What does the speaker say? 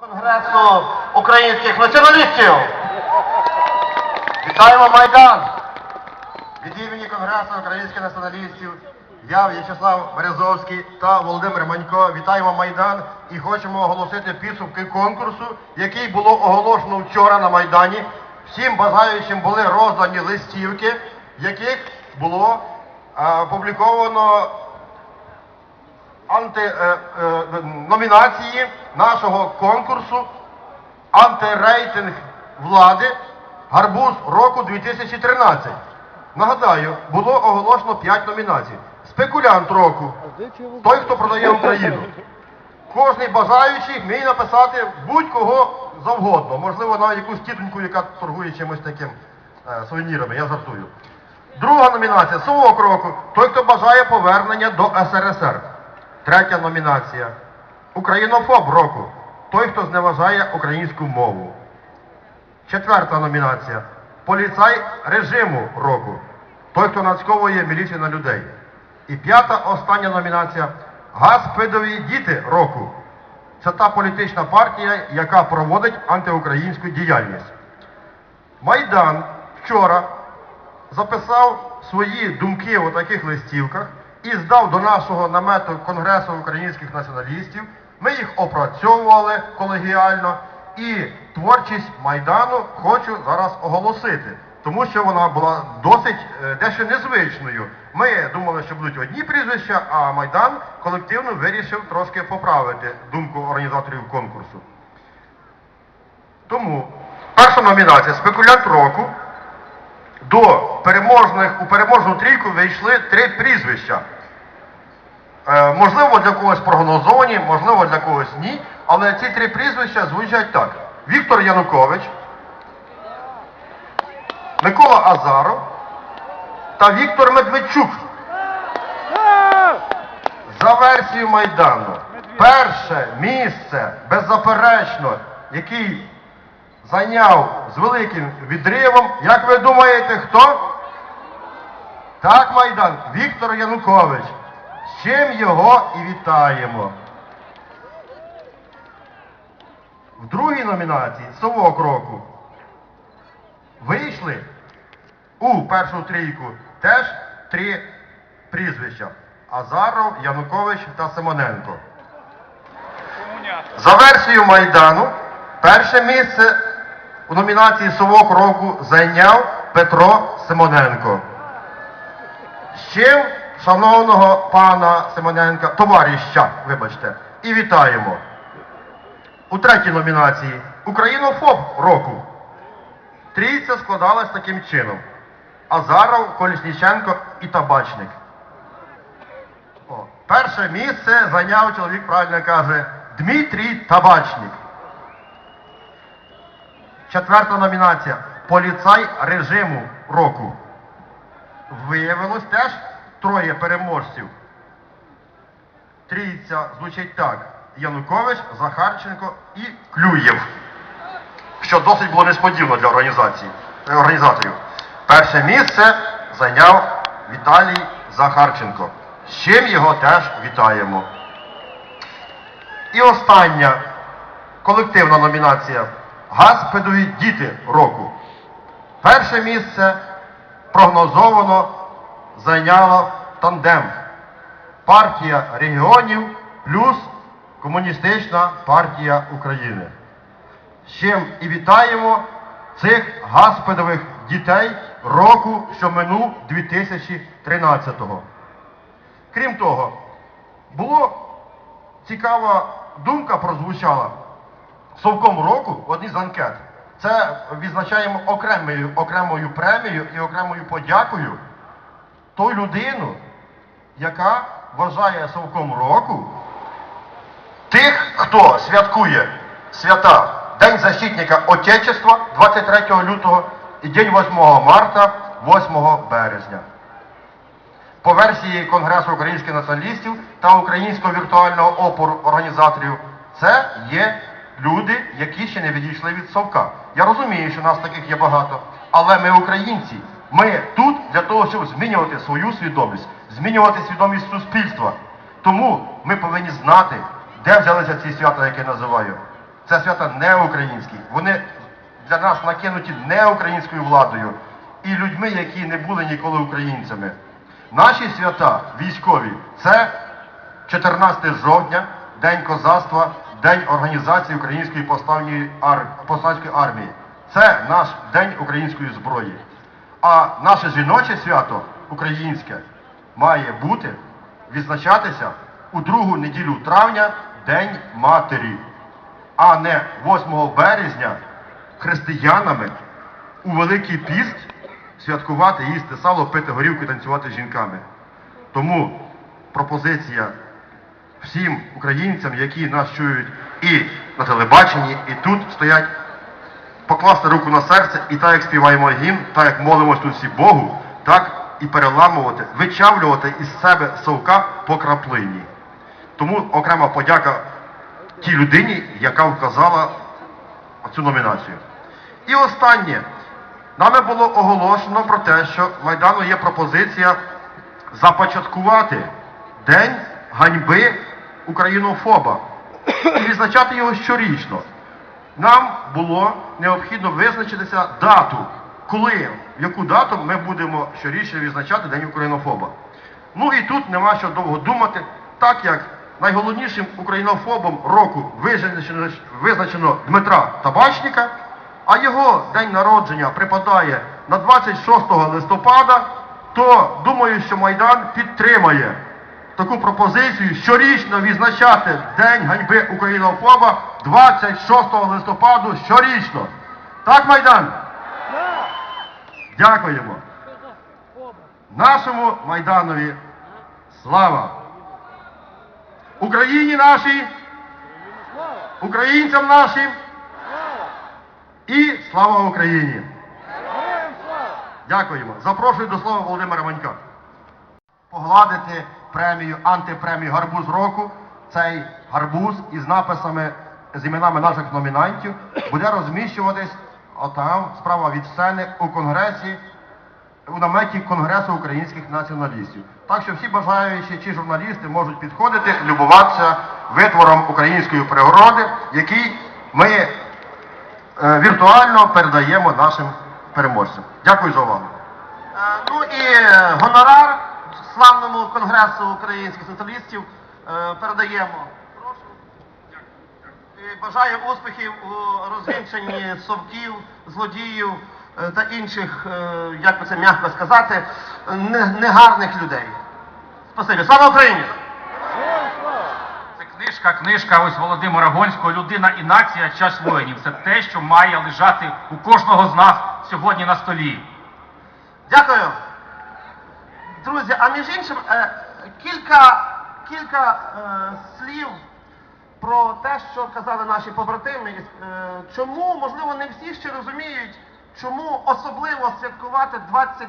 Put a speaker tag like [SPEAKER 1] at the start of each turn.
[SPEAKER 1] Конгресу українських націоналістів. Вітаємо Майдан! Від імені Конгресу українських націоналістів я, В'ячеслав Березовський та Володимир Манько вітаємо Майдан і хочемо оголосити підсумки конкурсу, який було оголошено вчора на Майдані. Всім бажаючим були роздані листівки, яких було е, опубліковано номінації нашого конкурсу антирейтинг влади Гарбуз року 2013. Нагадаю, було оголошено 5 номінацій. Спекулянт року, той, хто продає Україну. Кожний бажаючий міг написати будь-кого завгодно. Можливо, навіть якусь тітоньку, яка торгує чимось таким е, сувенірами, я жартую. Друга номінація Совок року. Той, хто бажає повернення до СРСР. Третя номінація. Українофоб року. Той, хто зневажає українську мову. Четверта номінація. Поліцай режиму року. Той, хто нацьковує міліцію на людей. І п'ята остання номінація Гаспидові діти року. Це та політична партія, яка проводить антиукраїнську діяльність. Майдан вчора записав свої думки у таких листівках і здав до нашого намету Конгресу українських націоналістів. Ми їх опрацьовували колегіально і творчість Майдану хочу зараз оголосити, тому що вона була досить е, дещо незвичною. Ми думали, що будуть одні прізвища, а Майдан колективно вирішив трошки поправити думку організаторів конкурсу. Тому перша номінація спекулянт року. До переможних у переможну трійку вийшли три прізвища. Е, можливо, для когось прогнозовані, можливо, для когось ні. Але ці три прізвища звучать так: Віктор Янукович, Микола Азаров та Віктор Медведчук. За версією Майдану, перше місце, беззаперечно, який зайняв з великим відривом, як ви думаєте, хто? Так, Майдан, Віктор Янукович. З чим його і вітаємо. В другій номінації Совок року вийшли у першу трійку теж три прізвища. Азаров, Янукович та Симоненко. За версією Майдану, перше місце у номінації Совок року зайняв Петро Симоненко. З чим шановного пана Симоненка, товариша, вибачте, і вітаємо. У третій номінації Українофоб року. Трійця складалась таким чином. Азаров, Колісніченко і Табачник. О, перше місце зайняв чоловік, правильно каже, Дмитрій Табачник. Четверта номінація Поліцай режиму року. Виявилось теж троє переможців. Трійця звучить так: Янукович, Захарченко і Клюєв. Що досить було несподівано для е, організаторів. Перше місце зайняв Віталій Захарченко. З чим його теж вітаємо. І остання колективна номінація Гаспедові діти року. Перше місце прогнозовано зайняла тандем. Партія регіонів плюс Комуністична партія України. З чим і вітаємо цих гаспедових дітей року, що минув 2013-го. Крім того, було цікава думка прозвучала совком року в одній з анкет. Це відзначаємо окремою, окремою премією і окремою подякою ту людину, яка вважає совком року тих, хто святкує свята День защитника Отечества 23 лютого і День 8 марта 8 березня. По версії Конгресу українських націоналістів та українського віртуального опору організаторів, це є люди, які ще не відійшли від совка. Я розумію, що нас таких є багато, але ми українці. Ми тут для того, щоб змінювати свою свідомість, змінювати свідомість суспільства. Тому ми повинні знати, де взялися ці свята, які я називаю. Це свята не українські. Вони для нас накинуті не українською владою і людьми, які не були ніколи українцями. Наші свята військові це 14 жовтня, День козацтва, День організації Української повстанської армії. Це наш День української зброї. А наше жіноче свято українське має бути відзначатися у другу неділю травня День Матері, а не 8 березня християнами у Великий Піст святкувати, їсти сало, пити горілку і танцювати з жінками. Тому пропозиція всім українцям, які нас чують і на телебаченні, і тут стоять, покласти руку на серце і так як співаємо гімн, так як молимось тут всі Богу, так і переламувати, вичавлювати із себе совка по краплині. Тому окрема подяка тій людині, яка вказала цю номінацію. І останнє. Нами було оголошено про те, що Майдану є пропозиція започаткувати День ганьби українофоба і відзначати його щорічно. Нам було необхідно визначитися дату, коли, в яку дату ми будемо щорічно відзначати День українофоба. Ну і тут нема що довго думати, так як найголовнішим українофобом року визначено, визначено Дмитра Табачника, а його день народження припадає на 26 листопада, то думаю, що Майдан підтримає таку пропозицію щорічно відзначати День ганьби українофоба 26 листопаду щорічно. Так, Майдан? Дякуємо. Нашому Майданові слава! Україні нашій, українцям нашим і слава Україні! Дякуємо. Запрошую до слова Володимира Манька. Погладити премію, антипремію Гарбуз року. Цей гарбуз із написами з іменами наших номінантів буде розміщуватись отам, справа від сцени у конгресі, у наметі Конгресу українських націоналістів. Так що всі бажаючі чи журналісти можуть підходити, любуватися витвором української природи, який ми е, віртуально передаємо нашим переможцям. Дякую за увагу.
[SPEAKER 2] Е, Ну і е, гонорар славному конгресу українських соціалістів е, передаємо. І бажаю успіхів у розвінченні совків, злодіїв е, та інших, е, як би це м'яко сказати, негарних людей. Спасибі. Слава Україні!
[SPEAKER 3] Це книжка, книжка ось Володимира Гонського Людина і нація час воїнів. Це те, що має лежати у кожного з нас сьогодні на столі.
[SPEAKER 2] Дякую. Друзі, а між іншим, е, кілька, кілька е, слів про те, що казали наші побратими. Е, чому, можливо, не всі ще розуміють, чому особливо святкувати 23